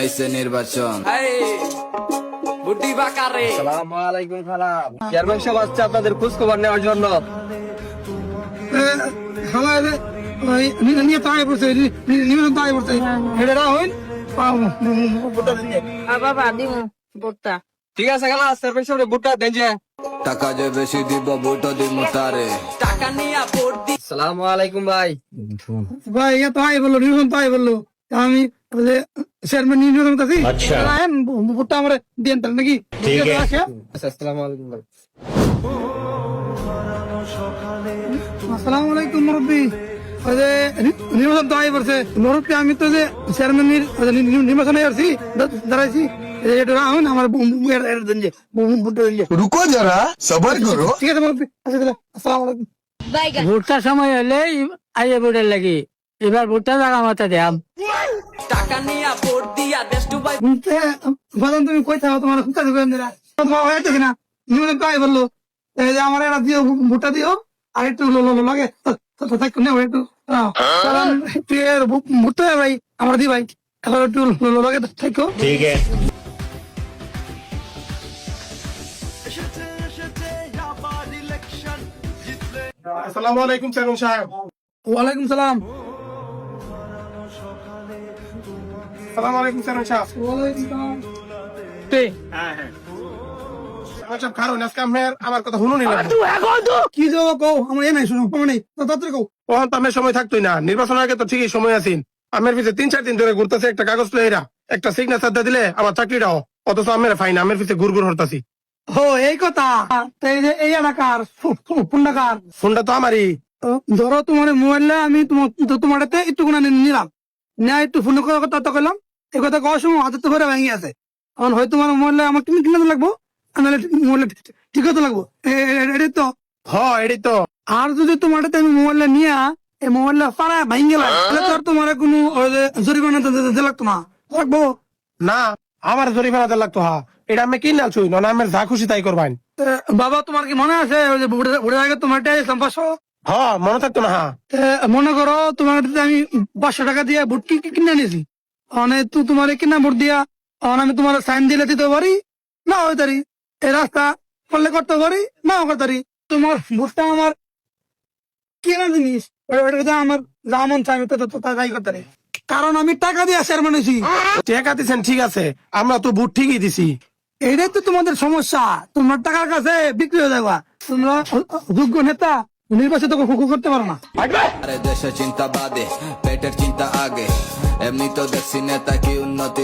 আইছে নির্বাচন। চেয়ারম্যান সাহেব আসছে আপনাদের খোঁজ খবর নেওয়ার জন্য। খালা নিয়ে তাই পড়ছে নিয়ে তাই পড়ছে। এটা হইন ভোটটা দিন আর বাবা দিমু ভোটটা। ঠিক আছে খালা চেয়ারম্যান সাহেব ভোটটা দেন যে। টাকা যে বেশি দিব ভোট দিব তারে। টাকা নিয়ে ভোট দি সালাম আলাইকুম ভাই। ভাই ইয়া তাই বলল নির্বাচন তাই বলল। আমি চেয়ারম্যান নির্বাচন করতেছি ভোটটা আমার দিয়ে তাহলে নাকি? আচ্ছা, আসসালামু আলাইকুম ভাই। আসসালামু আলাইকুম মুরব্বী নির্বাচন তো আয় পড়ছে মুরব্বী আমি তো যে চেয়ারম্যান নির্বাচনে আসছি দাঁড়াইছি। ভোটটার সময় হলে আইয়া ভোটের লাগে। এবার ভোটটা জাগা মাথা দেয়াম। টাকা নিয়ে ভোট দিয়া তুমি কই থাকো? তোমার কোথায় ঢুকে দিলা তোমার হয়েছে কিনা নিউনে তাই বলল। এই যে আমার এটা দিও ভুট্টা দিও আর একটু লো- লো- লো- লাগে। থাকো না একটু দাও। কারণ ভুট্টা ভাই আমার দি ভাই। এখন একটু লো- লাগে থাকো। আসসালামু আলাইকুম সাহেব। ওয়ালাইকুম সালাম। আলাইকুম সাহেব। সালাম চেয়ারম্যান কারণ আজকে আমার আমার কথা শুনুন কি যাব কও আমার এ নাই শুনো আমার নেই। তাড়াতাড়ি কও। তখন তো আমার সময় থাকতোই না। নির্বাচনের আগে তো ঠিকই সময় আছেন আমার পিছিয়ে তিন চার দিন ধরে ঘুরতেছে একটা কাগজ একটা সিগনেচার দিয়ে দিলে আমার চাকরিটাও অথচ আমার ফাইন আমার পিছিয়ে ঘুর ঘুর হরতাছি। ও এই কথা? এই এলাকার তো আমারই। ধরো তোমার মোবাইলটা আমি তোমার- তো তোমার একটু নিলাম। না একটু ফোন করে কথা তো করলাম এই কথা কওয়ার সময় হাতে তো ভরে ভেঙে আছে। এখন হয়তো তোমার মোবাইলটা আমার কিনে কিনে লাগবো? নাহলে মোবাইল ঠিক হতে লাগবো। এ- এ- এ- এটাই তো। হ এটাই তো। আর যদি তোমার আমি মোবাইলটা নিয়ে এই মোবাইলটা পাড়া ভেঙে গেলাম তাহলে তো আর তোমার কোনো জরিমানা দিতে লাগতো না। লাগবো? না আমার জরিমানা দিতে লাগতো হা এটা আমি কিনা ছুই না আমার যা খুশি তাই করবাইন বাবা তোমার কি মনে আছে? বুড়ে আগে তোমার ইসলাম পাঁচশো হ মনে থাকতো না হা তো মনে করো তোমার আমি পাঁচশো টাকা দিয়ে কি- কিনে নিয়েছি অনেক তো তোমার কিনা বুট দিয়া অন আমি তোমার সাইন দিলে দিতে পারি না পারি এই রাস্তা করলে করতে পারি না করতে পারি তোমার বুটটা আমার কেনা জিনিস? ওটা- আমার যা মন চাই আমি তো তাই করতে পারি। কারণ আমি টাকা দিয়ে শেয়ার মানেছি টাকা দিচ্ছেন ঠিক আছে। আমরা তো বুট ঠিকই দিছি। এইটাই তো তোমাদের সমস্যা। তোমার টাকার কাছে বিক্রি হয়ে যাবা তোমরা যোগ্য নেতা নির্বাচিত করতে পারো না। আরে দেশের চিন্তা বাদে, পেটের চিন্তা আগে। এমনি তো দেখছি নেতা কি উন্নতি